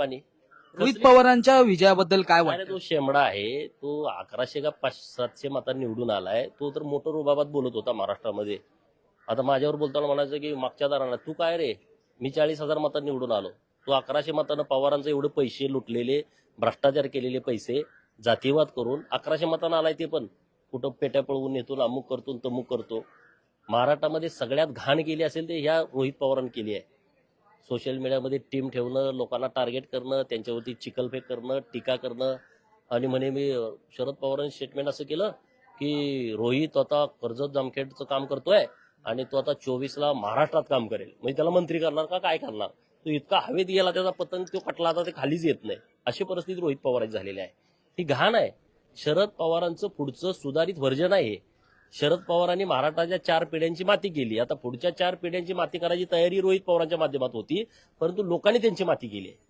पाणी रोहित पवारांच्या विजयाबद्दल काय अरे वाटतं? तो शेमडा आहे तो अकराशे का पाच सातशे मतांनी निवडून आलाय. तो तर मोटर रुबाबात बोलत होता महाराष्ट्रामध्ये. आता माझ्यावर बोलताना म्हणायचं की मागच्या दाराला तू काय रे? मी चाळीस हजार मतांनी निवडून आलो. तो अकराशे मतांना पवारांचे एवढे पैसे लुटलेले भ्रष्टाचार केलेले पैसे जातीवाद करून अकराशे मतांना आलाय ते पण. कुठं पेट्या पळवून येतो अमुक करतो तमुक करतो. महाराष्ट्रामध्ये सगळ्यात घाण केली असेल ते ह्या रोहित पवारांनी केली आहे. सोशल मीडियामध्ये टीम ठेवणं लोकांना टार्गेट करणं त्यांच्यावरती चिकलफेक करणं टीका करणं. आणि म्हणे मी शरद पवारांनी स्टेटमेंट असं केलं की रोहित आता कर्जत जामखेडचं काम करतोय आणि तो आता चोवीसला महाराष्ट्रात काम करेल. म्हणजे त्याला मंत्री करणार का काय करणार? तो इतका हवेत गेला त्याचा पतंग तो कटला आता ते खालीच येत नाही. अशी परिस्थिती रोहित पवारांची झालेली आहे. ही घाण आहे. शरद पवारांचं पुढचं सुधारित व्हर्जन आहे शरद पवारांनी महाराष्ट्राच्या चार पिढ्यांची माती केली. आता पुढच्या चार पिढ्यांची माती करायची तयारी रोहित पवारांच्या माध्यमात होती परंतु लोकांनी त्यांची माती केली आहे.